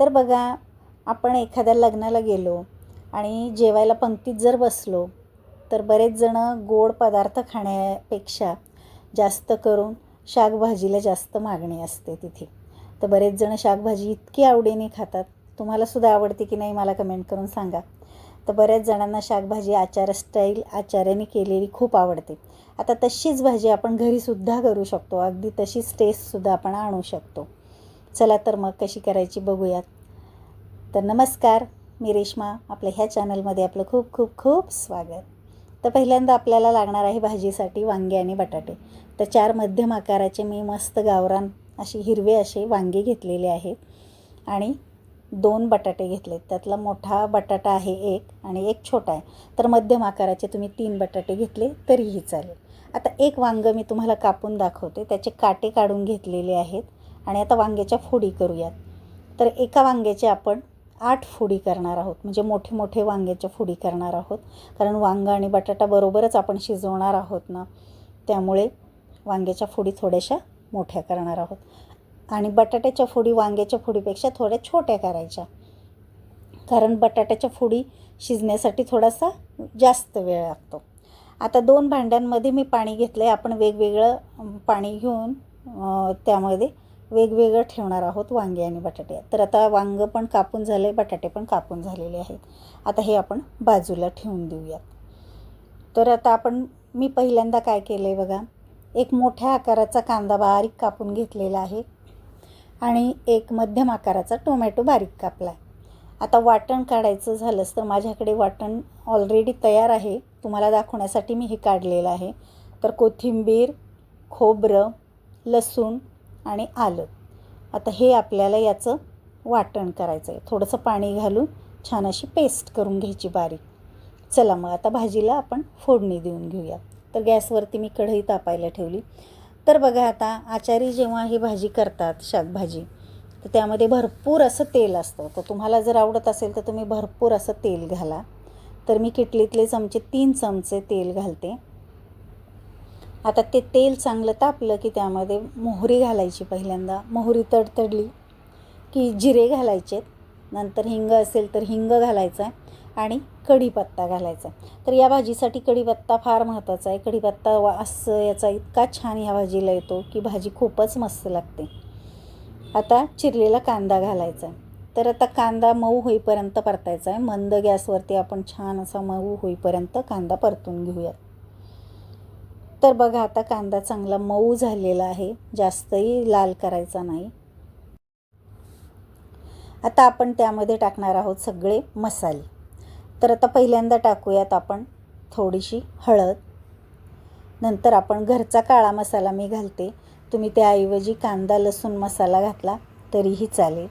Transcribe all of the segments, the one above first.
तर बघा आपण एखाद्या लग्नाला गेलो आणि जेवायला पंक्तीत जर बसलो तर बरेच जणं गोड पदार्थ खाण्यापेक्षा जास्त करून शाकभाजीला जास्त मागणी असते तिथे. तर बरेच जणं शाकभाजी इतकी आवडीने खातात. तुम्हालासुद्धा आवडते की नाही मला कमेंट करून सांगा. तर बऱ्याच जणांना शाकभाजी आचार स्टाईल आचार्याने केलेली खूप आवडते. आता तशीच भाजी आपण घरीसुद्धा करू शकतो. अगदी तशीच टेस्टसुद्धा आपण आणू शकतो. चला तर मग कशी करायची बघूयात. तर नमस्कार मी रेश्मा. आपल्या ह्या चॅनलमध्ये आपलं खूप खूप खूप स्वागत. तर पहिल्यांदा आपल्याला लागणार आहे भाजीसाठी वांगे आणि बटाटे. तर चार मध्यम आकाराचे मी मस्त गावरान असे हिरवे असे वांगे घेतलेले आहेत आणि दोन बटाटे घेतलेत. त्यातला मोठा बटाटा आहे एक आणि एक छोटा आहे. तर मध्यम आकाराचे तुम्ही तीन बटाटे घेतले तरीही चालेल. आता एक वांगं मी तुम्हाला कापून दाखवते. त्याचे काटे काढून घेतलेले आहेत. आणि आता वांग्याच्या फोडी करूयात. तर एका वांग्याचे आपण आठ फोडी करणार आहोत. म्हणजे मोठे मोठे वांग्याच्या फोडी करणार आहोत. कारण वांगं आणि बटाटा बरोबरच आपण शिजवणार आहोत ना त्यामुळे वांग्याच्या फोडी थोड्याशा मोठ्या करणार आहोत. आणि बटाट्याच्या फोडी वांग्याच्या फोडीपेक्षा थोड्या छोट्या करायच्या. कारण बटाट्याच्या फोडी शिजण्यासाठी थोडासा जास्त वेळ लागतो. आता दोन भांड्यांमध्ये मी पाणी घेतलं आहे आपण वेगवेगळं पाणी घेऊन त्यामध्ये वेगवेगळं ठेवणार आहोत वांगे आणि बटाटे. तर आता वांगं पण कापून झाले बटाटे पण कापून झालेले आहेत. आता हे आपण बाजूला ठेवून देऊयात. तर आता आपण मी पहिल्यांदा काय केलं आहे बघा एक मोठ्या आकाराचा कांदा बारीक कापून घेतलेला आहे आणि एक मध्यम आकाराचा टोमॅटो बारीक कापला आहे आता वाटण काढायचं झालंच तर माझ्याकडे वाटण ऑलरेडी तयार आहे. तुम्हाला दाखवण्यासाठी मी हे काढलेलं आहे. तर कोथिंबीर खोबरं लसूण आणि आलं. आता हे आपल्याला याचं वाटण करायचं आहे. थोडंसं पाणी घालून छान अशी पेस्ट करून घ्यायची बारीक. चला मग आता भाजीला आपण फोडणी देऊन घेऊया. तर गॅसवरती मी कढई तापायला ठेवली. तर बघा आता आचारी जेव्हा ही भाजी करतात शाकभाजी तर त्यामध्ये भरपूर असं तेल असतं. तर तुम्हाला जर आवडत असेल तर तुम्ही भरपूर असं तेल घाला. तर मी किटलीतले चमचे तीन चमचे तेल घालते. आता ते तेल चांगलं तापलं की त्यामध्ये मोहरी घालायची पहिल्यांदा. मोहरी तडतडली की जिरे घालायचे. नंतर हिंग असेल तर हिंग घालायचा आणि कढीपत्ता घालायचा. तर या भाजीसाठी कढीपत्ता फार महत्त्वाचा आहे. कढीपत्ता वा असं याचा इतका छान ह्या भाजीला येतो की भाजी खूपच मस्त लागते. आता चिरलेला कांदा घालायचा. तर आता कांदा मऊ होईपर्यंत परतायचा आहे. मंद गॅसवरती आपण छान असा मऊ होईपर्यंत कांदा परतून घेऊयात. तर बघा आता कांदा चांगला मऊ झालेला आहे. जास्तही लाल करायचा नाही. आता आपण त्यामध्ये टाकणार आहोत सगळे मसाले. तर आता पहिल्यांदा टाकूयात आपण थोडीशी हळद. नंतर आपण घरचा काळा मसाला मी घालते. तुम्ही त्याऐवजी कांदा लसूण मसाला घातला तरीही चालेल.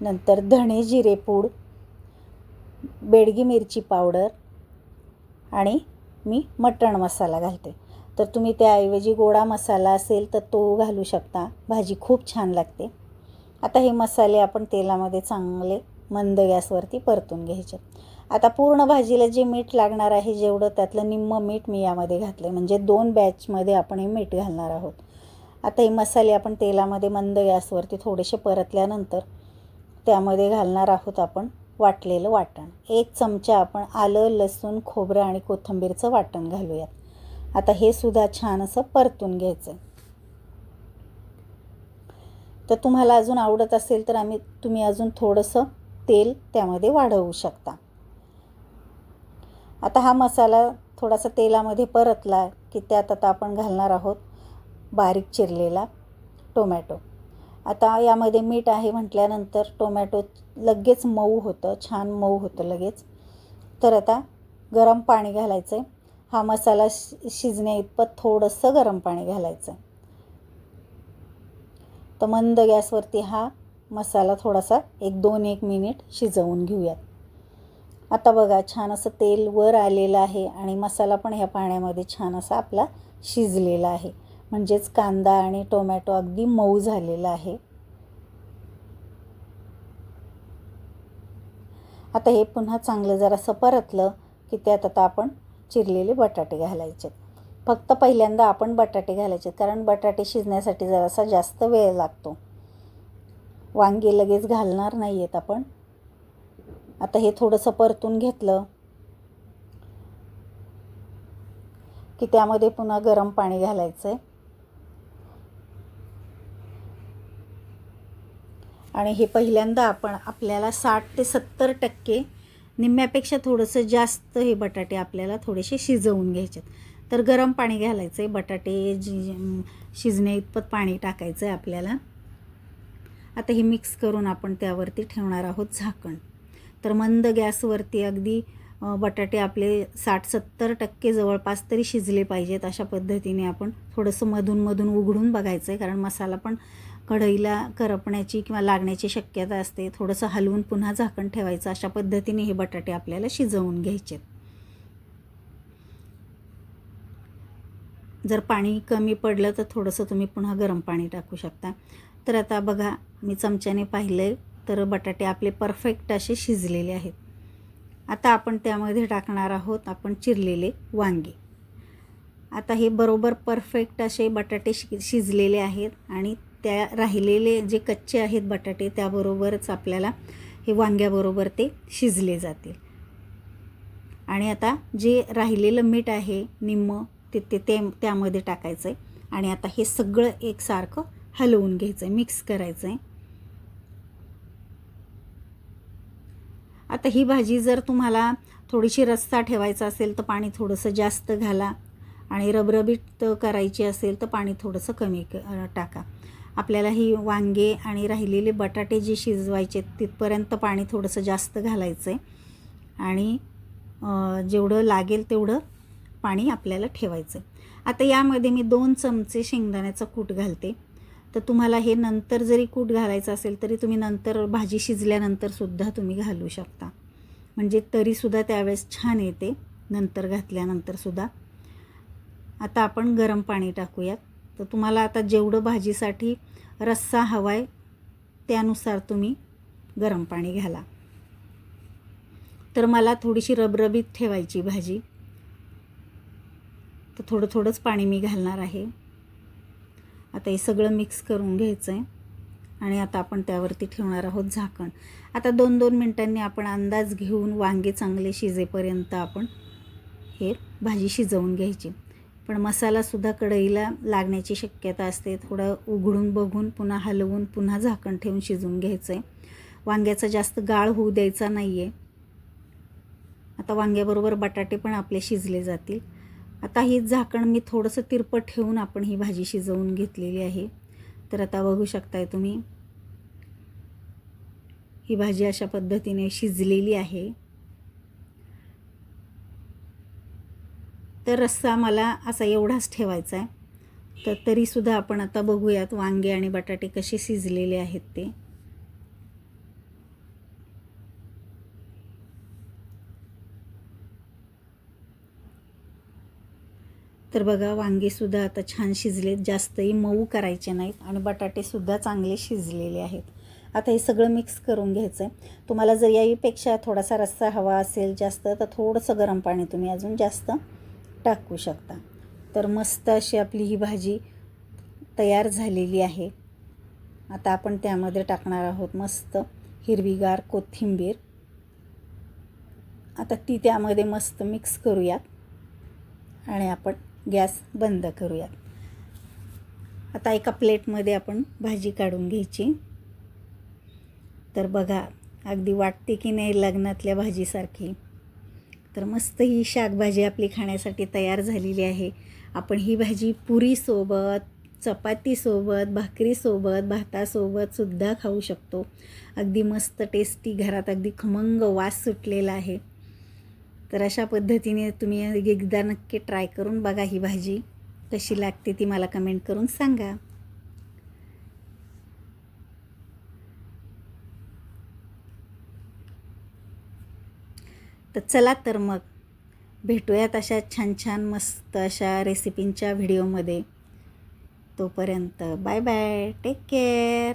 नंतर धणे जिरे पूड बेडगी मिरची पावडर आणि मी मटण मसाला घालते. तर तुम्ही त्याऐवजी गोडा मसाला असेल तर तो घालू शकता. भाजी खूप छान लागते. आता हे मसाले आपण तेलामध्ये चांगले मंद गॅसवरती परतून घ्यायचे. आता पूर्ण भाजीला जे मीठ लागणार आहे जेवढं त्यातलं निम्म मीठ मी यामध्ये घातलं म्हणजे दोन बॅचमध्ये आपण हे मीठ घालणार आहोत. आता हे मसाले आपण तेलामध्ये मंद गॅसवरती थोडेसे परतल्यानंतर त्यामध्ये घालणार आहोत आपण वाटलेलं वाटण. एक चमचा आपण आलं लसूण खोबरं आणि कोथिंबीरचं वाटण घालूयात. आता हे सुद्धा छान असं परतून घ्यायचं. तर तुम्हाला अजून आवडत असेल तर आम्ही तुम्ही अजून थोडंसं तेल त्यामध्ये वाढवू शकता. आता हा मसाला थोडासा तेलामध्ये परतला की त्यात आता आपण घालणार आहोत बारीक चिरलेला टोमॅटो. आता यामध्ये मीठ आहे म्हटल्यानंतर टोमॅटो लगेच मऊ होतं छान मऊ होतं लगेच. तर आता गरम पाणी घालायचं आहे हा मसाला शि शिजण्या इतपत थोडंसं गरम पाणी घालायचं. तर मंद गॅसवरती हा मसाला थोडासा एक दोन एक मिनिट शिजवून घेऊयात. आता बघा छान असं तेल वर आलेलं आहे आणि मसाला पण ह्या पाण्यामध्ये छान असा आपला शिजलेला आहे. म्हणजेच कांदा आणि टोमॅटो अगदी मऊ झालेला आहे. आता हे पुन्हा चांगलं जरासं परतलं की त्यात आता आपण चिरलेले बटाटे घालायचे. फक्त पहिल्यांदा आपण बटाटे घालायचे कारण बटाटे शिजण्यासाठी जरासा जास्त वेळ लागतो. वांगे लगेच घालणार नाही आहेत आपण. आता हे थोडंसं परतून घेतलं की त्यामध्ये पुन्हा गरम पाणी घालायचं आहे आणि हे पहिल्यांदा आपण आपल्याला साठ ते सत्तर टक्के निम्म्यापेक्षा थोडंसं जास्त हे बटाटे आपल्याला थोडेसे शिजवून घ्यायचे तर गरम पाणी घालायचं आहे बटाटे जी शिजणे इतपत पाणी टाकायचं आहे आपल्याला. आता हे मिक्स करून आपण त्यावरती ठेवणार आहोत झाकण. तर मंद गॅसवरती अगदी बटाटे आपले साठ सत्तर टक्के जवळपास तरी शिजले पाहिजेत अशा पद्धतीने आपण थोडंसं मधून मधून उघडून बघायचं आहे कारण मसाला पण कढईला करपण्याची किंवा लागण्याची शक्यता असते. थोडंसं हलवून पुन्हा झाकण ठेवायचं. अशा पद्धतीने हे बटाटे आपल्याला शिजवून घ्यायचे जर पाणी कमी पडलं तर थोडंसं तुम्ही पुन्हा गरम पाणी टाकू शकता. तर आता बघा मी चमच्याने पाहिलं तर बटाटे आपले परफेक्ट असे शिजलेले आहेत. आता आपण त्यामध्ये टाकणार आहोत आपण चिरलेले वांगे. आता हे बरोबर परफेक्ट असे बटाटे शि शिजलेले आहेत आणि त्या राहिलेले जे कच्चे आहेत बटाटे त्याबरोबरच आपल्याला हे वांग्याबरोबर ते शिजले जातील. आणि आता जे राहिलेलं मीठ आहे निम्म ते ते ते त्यामध्ये टाकायचं आहे आणि आता हे सगळं एकसारखं हलवून घ्यायचं आहे मिक्स करायचं आहे आता ही भाजी जर तुम्हाला थोडीशी रस्सा ठेवायचा असेल तर पाणी थोडंसं जास्त घाला. आणि रबरबीत करायची असेल तर पाणी थोडंसं कमी क टाका. आपल्याला ही वांगे आणि राहिलेले बटाटे जे शिजवायचे तिथपर्यंत पाणी थोडंसं जास्त घालायचं आहे. आणि जेवढं लागेल तेवढं पाणी आपल्याला ठेवायचं आहे. आता यामध्ये मी दोन चमचे शेंगदाण्याचा कूट घालते. तर तुम्हाला हे नंतर जरी कूट घालायचं असेल तरी तुम्ही नंतर भाजी शिजल्यानंतरसुद्धा तुम्ही घालू शकता. म्हणजे तरीसुद्धा त्यावेळेस छान येते नंतर घातल्यानंतरसुद्धा आता आपण गरम पाणी टाकूयात. तर तुम्हाला आता जेवढं भाजीसाठी रस्सा हवा आहे त्यानुसार तुम्ही गरम पाणी घाला तर मला थोडीशी रबरबीत ठेवायची भाजी. तर थोडं थोडंच पाणी मी घालणार आहे. आता हे सगळं मिक्स करून घ्यायचं आहे आणि आता आपण त्यावरती ठेवणार आहोत झाकण. आता दोन दोन मिनटांनी आपण अंदाज घेऊन वांगे चांगले शिजेपर्यंत आपण हे भाजी शिजवून घ्यायची. पण मसालासुद्धा कढईला लागण्याची शक्यता असते. थोडं उघडून बघून पुन्हा हलवून पुन्हा झाकण ठेवून शिजवून घ्यायचं आहे वांग्याचा जास्त गाळ होऊ द्यायचा नाही आहे आता वांग्याबरोबर बटाटे पण आपले शिजले जातील. आता ही झाकण मी थोडंसं तिरपट ठेवून आपण ही भाजी शिजवून घेतलेली आहे. तर आता बघू शकताय तुम्ही. ही भाजी अशा पद्धतीने शिजलेली आहे. तर रस्सा मला असा एवढाच ठेवायचा आहे. तर तरीसुद्धा आपण आता बघूयात वांगे आणि बटाटे कसे शिजलेले आहेत ते. तर बघा वांगेसुद्धा आता छान शिजलेत. जास्तही मऊ करायचे नाहीत आणि बटाटेसुद्धा चांगले शिजलेले आहेत. आता हे सगळं मिक्स करून घ्यायचं आहे तुम्हाला जर याहीपेक्षा थोडासा रस्सा हवा असेल जास्त तर थोडंसं गरम पाणी तुम्ही अजून जास्त टाकू शकता. तर मस्त अशी आपली ही भाजी तयार झालेली आहे. आता आपण त्यामध्ये टाकणार आहोत मस्त हिरवीगार कोथिंबीर. आता ती त्यामध्ये मस्त मिक्स करूयात आणि आपण गॅस बंद करूयात. आता एका प्लेटमध्ये आपण भाजी काढून घ्यायची. तर बघा अगदी वाटते की नाही लग्नातल्या भाजीसारखी. तर मस्त ही शाकभाजी आपली खाण्यासाठी तयार झालेली आहे. आपण ही भाजी पुरीसोबत चपातीसोबत भाकरीसोबत भातासोबतसुद्धा खाऊ शकतो. अगदी मस्त टेस्टी घरात अगदी खमंग वास सुटलेला आहे. तर अशा पद्धतीने तुम्ही एकदा नक्की ट्राय करून बघा ही भाजी कशी लागते ती मला कमेंट करून सांगा. तर चला तर मग भेटूयात अशा छान छान मस्त अशा रेसिपींच्या व्हिडिओमध्ये तोपर्यंत बाय बाय टेक केअर